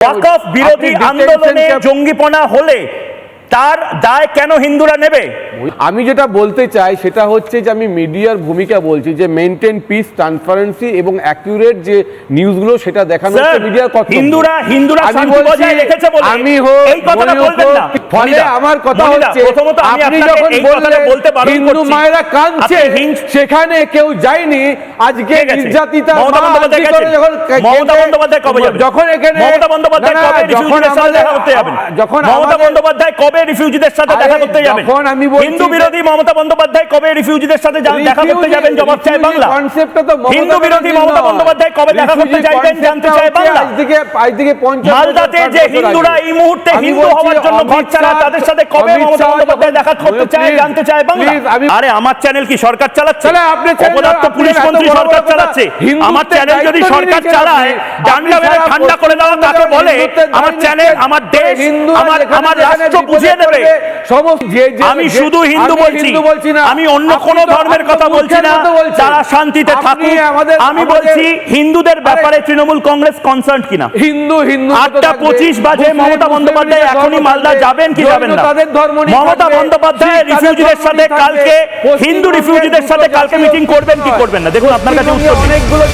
ওয়াকফ বিরোধী আন্দোলনে জঙ্গিপনা হলে তার দায় কেন হিন্দুরা নেবে? আমি যেটা বলতে চাই সেটা হচ্ছে যে আমি মিডিয়ার ভূমিকা বলছি যে মেনটেন পিস ট্রান্সপারেন্সি এবং অ্যাকিউরেট যে নিউজগুলো সেটা দেখানো হচ্ছে মিডিয়ার কর্তব্য। হিন্দুরা হিন্দুরা শান্তি বজায় রেখেছে বলে আমি হোক এই কথাটা বলবেন না। ফলে আমার কথা হচ্ছে প্রথমত আপনি যখন বললেন বলতে বারণ হিন্দু মায়েরা কাঁদছে সেখানে কেউ যায়নি। আজকে নির্যাতিতা মমতা বন্দ্যোপাধ্যায় যখন মমতা বন্দ্যোপাধ্যায় কবে যাবেন? যখন এখানে মমতা বন্দ্যোপাধ্যায় কবে যখন রিফিউজিদের সাথে দেখা করতে যাবেন? যখন মমতা বন্দ্যোপাধ্যায় কবে রিফিউজিদের সাথে দেখা করতে যাবেন? যখন আমি হিন্দু বিরোধী মমতা বন্দ্যোপাধ্যায় কবে রিফিউজিদের সাথে দেখা করতে যাবেন জবাব চাই বাংলা? হিন্দু বিরোধী মমতা বন্দ্যোপাধ্যায় কবে দেখা করতে চাইবেন জানতে চাই বাংলা? আজ থেকে আজ থেকে 50 মালদাতে যে হিন্দুরা এই মুহূর্তে হিন্দু হওয়ার জন্য ঘর ছাড়া তাদের সাথে কবে মমতা বন্দ্যোপাধ্যায় দেখা করতে চায় জানতে চায় বাংলা? আরে আমার চ্যানেল কি সরকার চালাচ্ছে? অপদার্থ পুলিশ মন্ত্রী সরকার চালাচ্ছে। আমার চ্যানেল যদি সরকার চালায় ডান্ডা মেরে ঠান্ডা করে দেওয়া কাকে বলে আমার চ্যানেল আমার দেশ আমার আমার রাষ্ট্র বুঝিয়ে দেবে। সমস্ত আমি শুধু হিন্দু বলছি। আমি অন্য কোন ধর্মের কথা বলছি না। তারা শান্তিতে থাকুক আমি বলছি হিন্দুদের ব্যাপারে তৃণমূল কংগ্রেস কনসার্ন কিনা? হিন্দু হিন্দু আটটা পঁচিশ বাজে মমতা বন্দ্যোপাধ্যায় এখনই মালদা যাবেন কি যাবেন না? তাদের ধর্ম মমতা বন্দ্যোপাধ্যায় রিফিউজিদের সাথে কালকে হিন্দু রিফিউজিদের সাথে কালকে মিটিং করবেন কি করবেন না? দেখুন আপনার কাছে উত্তর অনেকগুলো